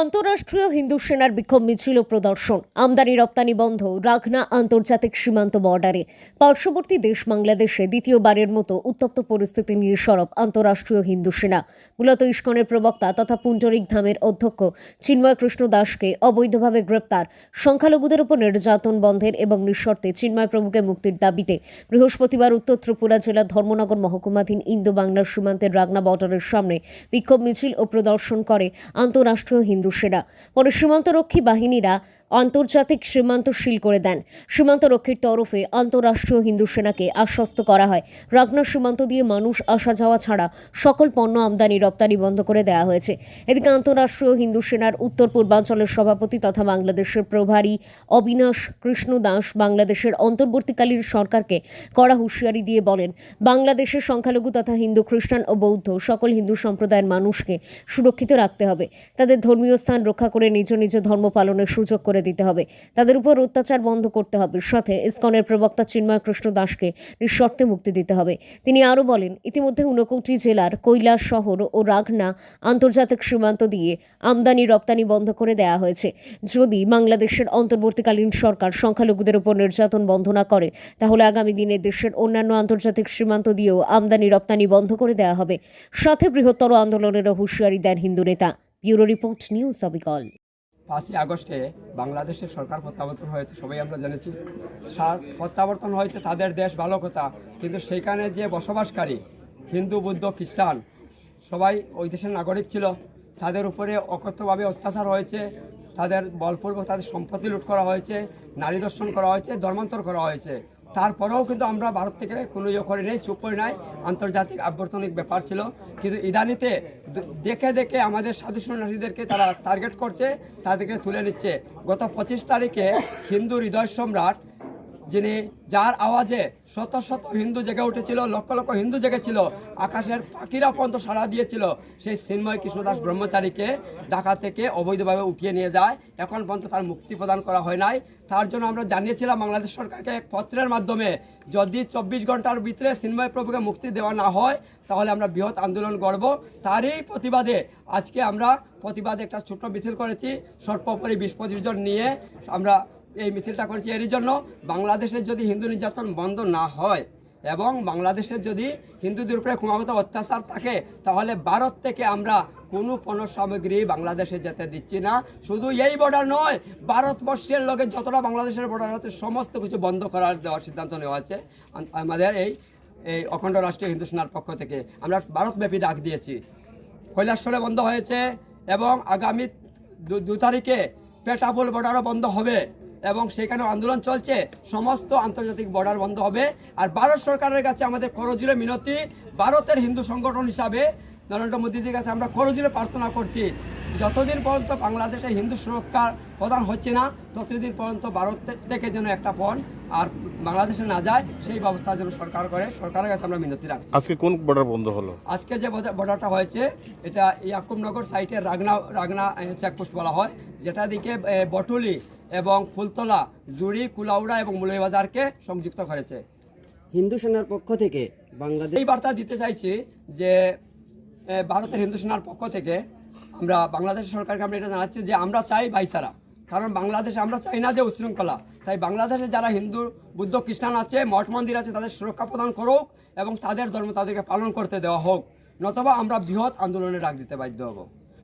আন্তরাষ্ট্রীয় হিন্দু সেনার বিক্ষোভ মিছিল ও প্রদর্শন। আমদানি রপ্তানি বন্ধ রাখনা আন্তর্জাতিক সীমান্ত বর্ডারে। পার্শ্ববর্তী দেশ বাংলাদেশে দ্বিতীয়বারের মতো উত্তপ্ত পরিস্থিতি নিয়ে সরব আন্তরাষ্ট্রীয় হিন্দু সেনা। মূলত ইস্কনের প্রবক্তা তথা পুণ্ডরিক ধামের অধ্যক্ষ চিন্ময় কৃষ্ণ দাসকে অবৈধভাবে গ্রেপ্তার, সংখ্যালঘুদের উপর নির্যাতন বন্ধের এবং নিঃশর্তে চিন্ময় প্রভুকে মুক্তির দাবিতে বৃহস্পতিবার উত্তর ত্রিপুরা জেলার ধর্মনগর মহকুমাধীন ইন্দো বাংলার সীমান্তের রাগনা বর্ডারের সামনে বিক্ষোভ মিছিল ও প্রদর্শন করে আন্তরাষ্ট্রীয় হিন্দু সেনা। পরে সীমান্তরক্ষী বাহিনীরা আন্তর্জাতিক সীমান্ত সিল করে দেন। সীমান্ত রক্ষীর তরফে আন্তরাষ্ট্রীয় হিন্দু সেনাকে আশ্বস্ত করা হয়। রাগনা সীমান্ত দিয়ে মানুষ আসা যাওয়া ছাড়া সকল পণ্য আমদানি রপ্তানি বন্ধ করে দেওয়া হয়েছে। এদিকে আন্তরাষ্ট্রীয় হিন্দু সেনার উত্তর পূর্বাঞ্চলের সভাপতি তথা বাংলাদেশের প্রভারী অবিনাশ কৃষ্ণ দাস বাংলাদেশের অন্তর্বর্তীকালীন সরকারকে কড়া হুঁশিয়ারি দিয়ে বলেন, বাংলাদেশের সংখ্যালঘু তথা হিন্দু খ্রিস্টান ও বৌদ্ধ সকল হিন্দু সম্প্রদায়ের মানুষকে সুরক্ষিত রাখতে হবে। তাদের ধর্মীয় স্থান রক্ষা করে নিজ নিজ ধর্ম পালনের সুযোগ করে দিতে হবে। তাদের উপর অত্যাচার বন্ধ করতে হবে। সাথে ইসকনের প্রবক্তা চিন্ময় কৃষ্ণ দাসকে নিঃশর্তে মুক্তি দিতে হবে। তিনি আরও বলেন, ইতিমধ্যে ঊনকোটি জেলার কৈলাস শহর ও রাগনা আন্তর্জাতিক সীমান্ত দিয়ে আমদানি রপ্তানি বন্ধ করে দেওয়া হয়েছে। যদি বাংলাদেশের অন্তর্বর্তীকালীন সরকার সংখ্যালঘুদের উপর নির্যাতন বন্ধ না করে, তাহলে আগামী দিনে দেশের অন্যান্য আন্তর্জাতিক সীমান্ত দিয়েও আমদানি রপ্তানি বন্ধ করে দেওয়া হবে। সাথে বৃহত্তর আন্দোলনেরও হুঁশিয়ারি দেন হিন্দু নেতা। ব্যুরো রিপোর্ট, নিউজ অবিকল। পাঁচই আগস্টে বাংলাদেশের সরকার প্রত্যাবর্তন হয়েছে, সবাই আমরা জেনেছি। প্রত্যাবর্তন হয়েছে তাদের দেশ ভালো কথা, কিন্তু সেখানে যে বসবাসকারী হিন্দু, বৌদ্ধ, খ্রিস্টান, সবাই ওই দেশের নাগরিক ছিল, তাদের উপরে অকথ্যভাবে অত্যাচার হয়েছে, তাদের বলপূর্বক তাদের সম্পত্তি লুট করা হয়েছে, নারী দর্শন করা হয়েছে, ধর্মান্তর করা হয়েছে। তারপরেও কিন্তু আমরা ভারত থেকে কোনো ইয়ে করি নাই, চুপ করি নাই। আন্তর্জাতিক আভ্যর্থনিক ব্যাপার ছিল। কিন্তু ইদানিতে দেখে দেখে আমাদের সাধু সন্ন্যাসীদেরকে তারা টার্গেট করছে, তাদেরকে তুলে নিচ্ছে। গত পঁচিশ তারিখে হিন্দু হৃদয় সম্রাট যিনি যার আওয়াজে শত শত হিন্দু জেগে উঠেছিল, লক্ষ লক্ষ হিন্দু জেগেছিল, আকাশের পাখিরা পর্যন্ত সাড়া দিয়েছিল। সেই চিন্ময় কৃষ্ণদাস ব্রহ্মচারীকে ঢাকা থেকে অবৈধভাবে উঠিয়ে নিয়ে যায়। এখন পর্যন্ত তার মুক্তি প্রদান করা হয় নাই। তার জন্য আমরা জানিয়েছিলাম, বাংলাদেশ সরকারকে এক পত্রের মাধ্যমে যদি চব্বিশ ঘণ্টার ভিতরে চিন্ময় প্রভুকে মুক্তি দেওয়া না হয়, তাহলে আমরা বৃহৎ আন্দোলন করব তারই প্রতিবাদে আজকে আমরা প্রতিবাদে একটা ছোট্ট মিছিল করেছি। সর্বোপরি বিশ পঁচিশ জন নিয়ে আমরা এই মিছিলটা করেছি। এরই জন্য বাংলাদেশের যদি হিন্দু নির্যাতন বন্ধ না হয় এবং বাংলাদেশের যদি হিন্দুদের উপরে ক্রমাগত অত্যাচার থাকে, তাহলে ভারত থেকে আমরা কোনো পণ্য সামগ্রী বাংলাদেশে যেতে দিচ্ছি না। শুধু এই বর্ডার নয়, ভারতবর্ষের লোকের যতটা বাংলাদেশের বর্ডার আছে সমস্ত কিছু বন্ধ করার দেওয়ার সিদ্ধান্ত নেওয়া আছে আমাদের এই এই অখণ্ড রাষ্ট্রীয় হিন্দু সেনার পক্ষ থেকে আমরা ভারতব্যাপী ডাক দিয়েছি। কৈলাসরে বন্ধ হয়েছে এবং আগামী দু- দু তারিখে পেটাপুল বর্ডারও বন্ধ হবে। এবং সেখানে আন্দোলন চলছে। সমস্ত আন্তর্জাতিক বর্ডার বন্ধ হবে। আর ভারত সরকারের কাছে আমাদের করজুলে মিনতি ভারতের হিন্দু সংগঠন হিসাবে নরেন্দ্র মোদীজির কাছে আমরা করজুলে প্রার্থনা করছি। যতদিন পর্যন্ত বাংলাদেশে হিন্দু সুরক্ষার প্রদান হচ্ছে না ততদিন পর্যন্ত ভারত থেকে যেন একটা পণ আর বাংলাদেশে না যায় সেই ব্যবস্থা যেন সরকার করে। সরকারের কাছে আমরা মিনতি রাখছি। আজকে কোন বর্ডার বন্ধ হলো? আজকে যে বর্ডার- বর্ডারটা হয়েছে এটা ইয়াকুবনগর সাইটে রাগনা রাগনা চেকপোস্ট বলা হয় যেটা দিকে বটুলি এবং ফুলতলা জুড়ি কুলাউড়া এবং মুলইবাজারকে সংযুক্ত করেছে। হিন্দু সেনার পক্ষ থেকে বাংলাদেশ এই বার্তা দিতে চাইছি যে ভারতের হিন্দু সেনার পক্ষ থেকে আমরা বাংলাদেশ সরকারকে আমরা এটা জানাচ্ছি যে আমরা চাই ভাইচারা। কারণ বাংলাদেশে আমরা চাই না যে উশৃঙ্খলা। তাই বাংলাদেশে যারা হিন্দু বুদ্ধ খ্রিস্টান আছে মঠ মন্দির আছে তাদের সুরক্ষা প্রদান করুক এবং তাদের ধর্ম তাদেরকে পালন করতে দেওয়া হোক। নতবা আমরা বৃহৎ আন্দোলনে ডাক দিতে বাধ্য হব।